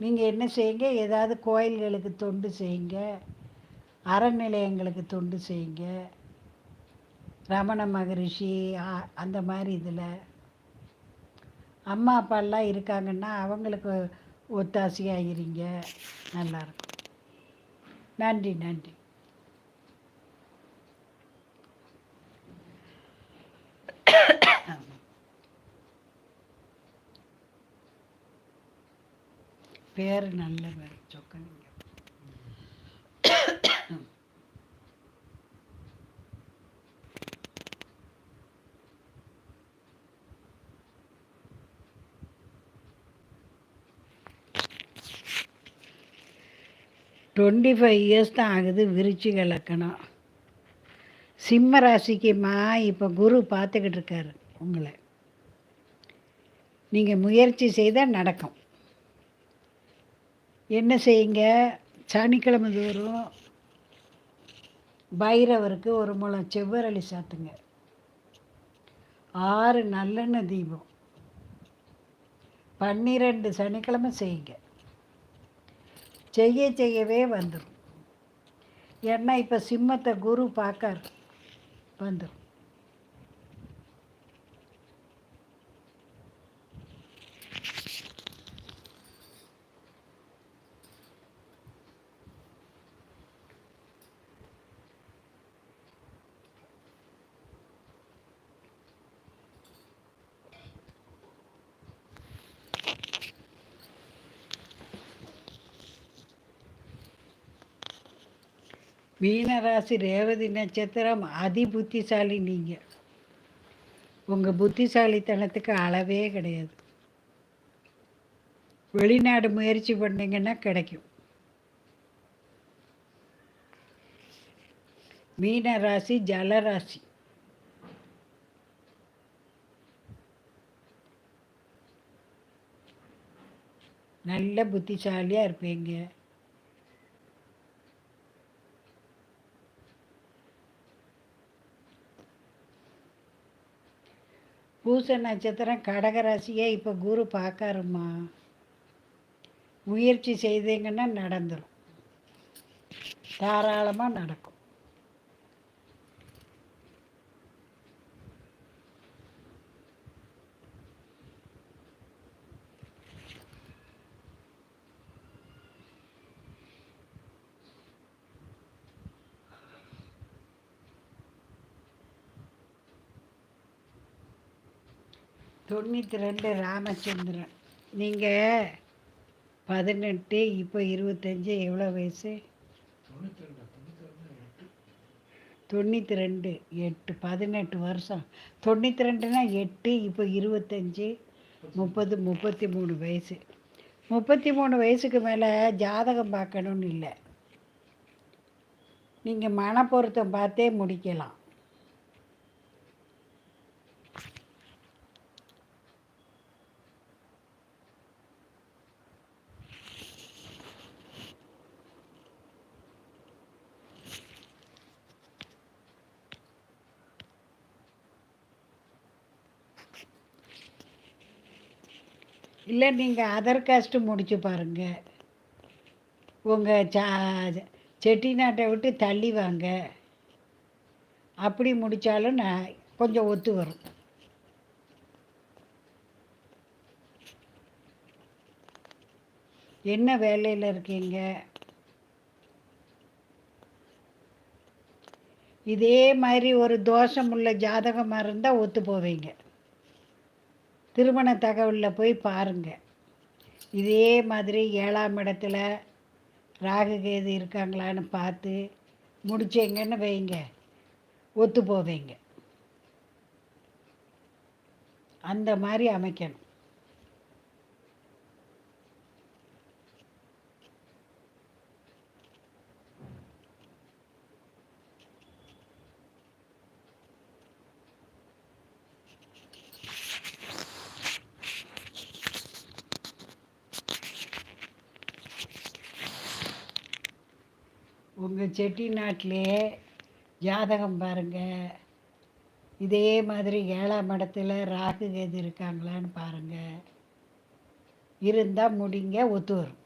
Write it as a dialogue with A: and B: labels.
A: நீங்கள் என்ன செய்யுங்க? ஏதாவது கோயில்களுக்கு தொண்டு செய்யுங்க. அறநிலையங்களுக்கு தொண்டு செய்யுங்க. ரமண மகரிஷி அந்த மாதிரி இதில். அம்மா அப்பாலாம் இருக்காங்கன்னா அவங்களுக்கு ஒத்தாசையாக இருங்க. நல்லாயிருக்கும் நன்றி நன்றி. பேர் நல்ல பேர் சொக்கலிங்க டுவெண்ட்டி ஃபைவ் இயர்ஸ் தான் ஆகுது விருச்சிக லக்கணம். சிம்ம ராசிக்குமா இப்போ குரு பார்த்துக்கிட்டு இருக்காரு உங்களை. நீங்கள் முயற்சி செய்தால் நடக்கும். என்ன செய்யுங்க? சனிக்கிழமை தோறும் பைரவருக்கு ஒரு முளம் செவ்வரளி சாத்துங்க. ஆறு நல்லெண்ணெய் தீபம். பன்னிரெண்டு சனிக்கிழமை செய்யுங்க. செய்ய செய்யவே வந்துடும் ஏன்னா இப்போ சிம்மத்தை குரு பார்க்கார். வந்துடும் மீனராசி ரேவதி நட்சத்திரம் அதி புத்திசாலி நீங்கள் உங்கள் புத்திசாலித்தனத்துக்கு அளவே கிடையாது. வெளிநாடு முயற்சி பண்ணிங்கன்னா கிடைக்கும். மீன ராசி ஜலராசி. நல்ல புத்திசாலியாக இருப்பீங்க. பூச நட்சத்திரம் கடகராசியை இப்போ குரு பார்க்காருமா முயற்சி செய்தீங்கன்னா நடந்துடும் தாராளமாக நடக்கும். தொண்ணூற்றி ரெண்டு ராமச்சந்திரன். நீங்கள் பதினெட்டு இப்போ இருபத்தஞ்சி எவ்வளோ வயசு? தொண்ணூற்றி ரெண்டு எட்டு. பதினெட்டு வருஷம். தொண்ணூற்றி ரெண்டுனா எட்டு இப்போ இருபத்தஞ்சி முப்பது முப்பத்தி மூணு வயசு. முப்பத்தி மூணு வயசுக்கு மேலே ஜாதகம் பார்க்கணுன்னு இல்லை. நீங்கள் மனப்பொருத்தம் பார்த்தே முடிக்கலாம். இல்லை நீங்கள் அதர் காஸ்ட்டு முடிச்சு பாருங்கள் உங்கள் சா செட்டிநாட்டை விட்டு தள்ளி வாங்க. அப்படி முடித்தாலும் நான் கொஞ்சம் ஒத்து வரும். என்ன வேலையில் இருக்கீங்க? இதே மாதிரி ஒரு தோஷம் உள்ள ஜாதகமாக இருந்தால் ஒத்து போவீங்க. திருமண தகவலில் போய் பாருங்க. இதே மாதிரி ஏழாம் இடத்துல ராகு கேது இருக்காங்களான்னு பார்த்து முடிச்சீங்கன்னு வைங்க. ஒத்து போவீங்க. அந்த மாதிரி அமைக்கணும். உங்கள் செட்டிநாட்டிலே ஜாதகம் பாருங்கள் இதே மாதிரி ஏழாம் இடத்துல ராகு கேது இருக்காங்களான்னு பாருங்கள் இருந்தால் முடிங்க ஒத்து வரும்.